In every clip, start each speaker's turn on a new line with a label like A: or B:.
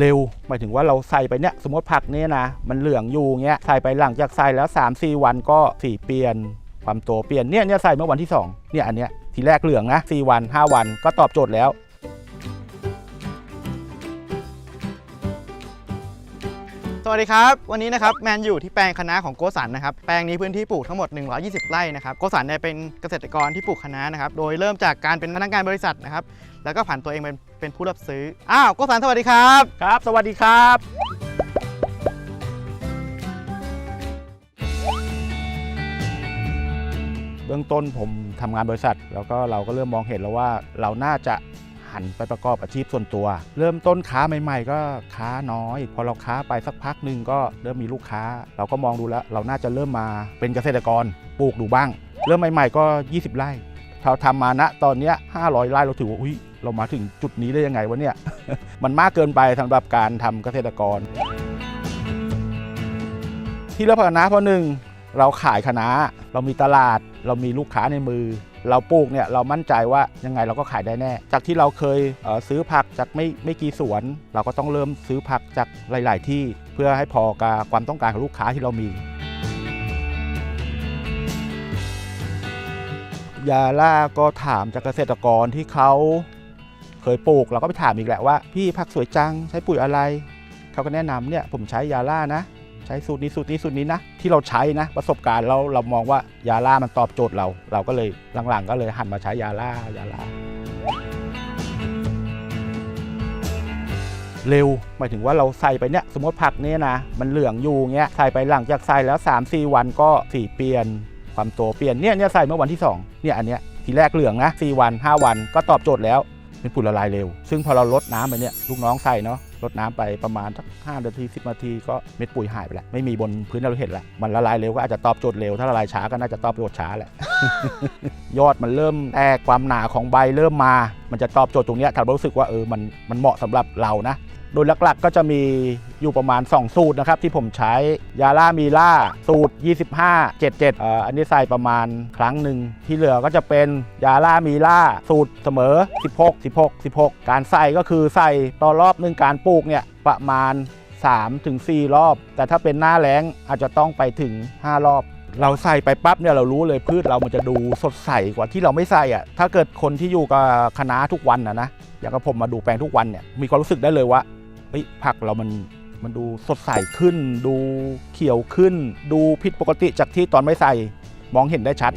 A: เร็วหมายถึงว่าเราใส่ไปเนี่ยสมมติผักเนี่ยนะมันเหลืองอยู่เงี้ยใส่ไปหลังจากใส่แล้ว 3 4 วันก็สีเปลี่ยนความโตเปลี่ยนเนี่ยเนี่ยใส่เมื่อวันที่2เนี่ยอันเนี้ยทีแรกเหลืองนะ4วัน 5 วันก็ตอบโจทย์แล้ว
B: วัสดีครับ วันนี้นะครับแมนอยู่ที่แปลงคะน้าของโกสันนะครับ แปลงนี้พื้นที่ปลูกทั้งหมด 120 ไร่นะครับ โกสันเนี่ยเป็นเกษตรกรที่ปลูกคะน้านะครับ โดยเริ่มจากการเป็นพนักงานบริษัทนะครับ แล้วก็ผ่านตัวเองเป็นเป็นผู้รับซื้อ อ้าว โกสันสวัสดีครับ
A: ครับ สวัสดีครับ เบื้องต้นผมทำงานบริษัท แล้วก็เราก็เริ่มมองเห็นแล้วว่าเราน่าจะ หันไปประกอบอาชีพส่วนตัว เริ่มต้นค้าใหม่ ๆ ก็ค้าน้อย พอเราค้าไปสักพักหนึ่งก็เริ่มมีลูกค้า เราก็มองดูแล้ว เราน่าจะเริ่มมาเป็นเกษตรกรปลูกดูบ้าง เริ่มใหม่ ๆ ก็ 20 ไร่เราทำมาณตอนนี้500ไร่เราถือว่าอุ้ยเรามาถึงจุดนี้ได้ยังไงวะเนี่ย มันมากเกินไปสำหรับการทำเกษตรกร ที่เลือกผักคะน้าเพราะหนึ่งเราขายคณะ เรามีตลาด เรามีลูกค้าในมือ เราปลูกเนี่ยเรามั่นใจว่ายังไงเราก็ขายได้แน่ จากที่เราเคยเซื้อผักจากไม่ไม่กี่สวน เราก็ต้องเริ่มซื้อผักจากหลาย ๆ ที่เพื่อให้พอกับความต้องการของลูกค้าที่เรามียาล่าก็ถามจากเกษตรกรที่เขาเคยปลูกเราก็ไปถามอีกแหละว่า พี่ผักสวยจังใช้ปุ๋ยอะไร เขาก็แนะนำเนี่ยผมใช้ยาล่านะ ใช้สูตรนี้สูตรนี้สูตรนี้นะ ที่เราใช้นะ ประสบการณ์เราเรามองว่ายาล่ามันตอบโจทย์เรา เราก็เลยหลังๆ ก็เลยหันมาใช้ยาล่ายาล่าเร็วหมายถึงว่าเราใส่ไปเนี่ยสมมติผักเนี่ยนะ มันเหลืองอยู่เงี้ยใส่ไปหลังจากใส่แล้ว 3 4 วันก็สีเปลี่ยน ความโตเปลี่ยนเนี่ยเนี่ยใส่เมื่อวันที่ 2 เนี่ยอันเนี้ยทีแรกเหลืองนะ4วัน 5 วันก็ตอบโจทย์แล้วเป็นปุ๋ยละลายเร็ว ซึ่งพอเราลดน้ำไปเนี่ยลูกน้องใส่เนาะ ลดน้ำไปประมาณสัก5นาที10นาทีก็เม็ดปุ๋ยหายไปแล้วไม่มีบนพื้นเราเห็นแล้วมันละลายเร็วก็อาจจะตอบโจทย์เร็วถ้าละลายช้าก็น่าจะตอบโจทย์ช้าแหละยอดมันเริ่มแตกความหนาของใบเริ่มมา มันจะตอบโจทย์ตรงนี้ยถ้าเรารู้สึกว่าเออมันมันเหมาะสำหรับเรานะ โดยหลักๆก็จะมีอยู่ประมาณ 2 สูตรนะครับที่ผมใช้ยาล่ามีล่าสูตร 25 77เอ่ออันนี้ใส่ประมาณครั้งหนึ่งที่เหลือก็จะเป็นยาล่ามีล่าสูตรเสมอ 16 16 16 การใส่ก็คือใส่ต่อรอบหนึ่งการปลูกเนี่ยประมาณ3-4ถึง4รอบ แต่ถ้าเป็นหน้าแล้งอาจจะต้องไปถึง 5 รอบเราใส่ไปปั๊บเนี่ยเรารู้เลยพืชเรามันจะดูสดใสกว่าที่เราไม่ใส่อะถ้าเกิดคนที่อยู่กับคณะทุกวันนะนะอย่างกับผมมาดูแปลงทุกวันเนี่ยมีความรู้สึกได้เลยว่า เฮ้ยผักเรามันมันดูสดใสขึ้น ดูเขียวขึ้น ดูผิดปกติจากที่ตอนไม่ใส่มองเห็นได้ชัด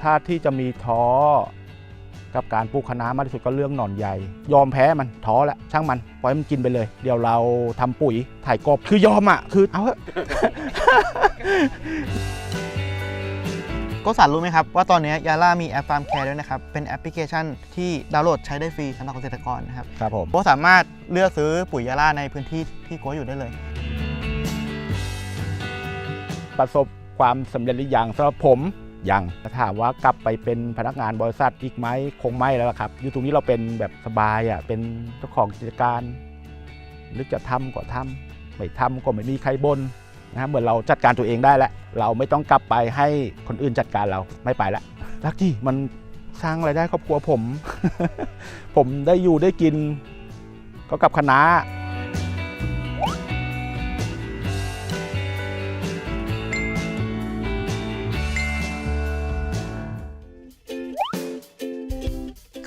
A: ถ้าที่จะมีท้อกับการปลูกคะน้ามากที่สุดก็เรื่องหนอนใหญ่ ยอมแพ้มันท้อแหละช่างมัน ปล่อยให้มันกินไปเลย เดี๋ยวเราทำปุ๋ยถ่ายกบคือยอมอะ คือเอาเถอะ
B: โกสันรู้ไหมครับ ว่าตอนนี้ยาล่ามีแอปฟาร์มแคร์ด้วยนะครับ เป็นแอปพลิเคชันที่ดาวน์โหลดใช้ได้ฟรีสำหรับเกษตรกรนะครับ
A: ครับผม
B: โกสามารถเลือกซื้อปุ๋ยยาล่าในพื้นที่ที่โกอยู่ได้เลย
A: ประสบความสำเร็จหรือยังสำหรับผมยังถ้าถามว่ากลับไปเป็นพนักงานบริษัทอีกไหมคงไม่แล้วล่ะครับอยู่ตรงนี้เราเป็นแบบสบายอะเป็นเจ้าของกิจการนึกจะทำก็ทำไม่ทำก็ไม่มีใครบนนะฮะเหมือนเราจัดการตัวเองได้แล้วเราไม่ต้องกลับไปให้คนอื่นจัดการเราไม่ไปแล้วลักที่มันสร้างรายได้ครอบครัวผม ผมได้อยู่ได้กินก็กับคณะ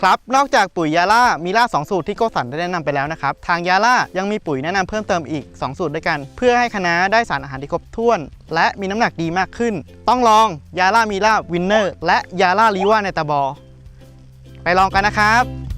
B: ครับ นอกจากปุ๋ยยาล่ามีล่า2สูตรที่โกสันได้แนะนำไปแล้วนะครับ ทางยาล่ายังมีปุ๋ยแนะนำเพิ่มเติมอีก 2 สูตรด้วยกัน เพื่อให้คณะได้สารอาหารที่ครบถ้วน และมีน้ำหนักดีมากขึ้น ต้องลองยาล่ามีล่าวินเนอร์และยาล่าลีว่าในตาบอ ไปลองกันนะครับ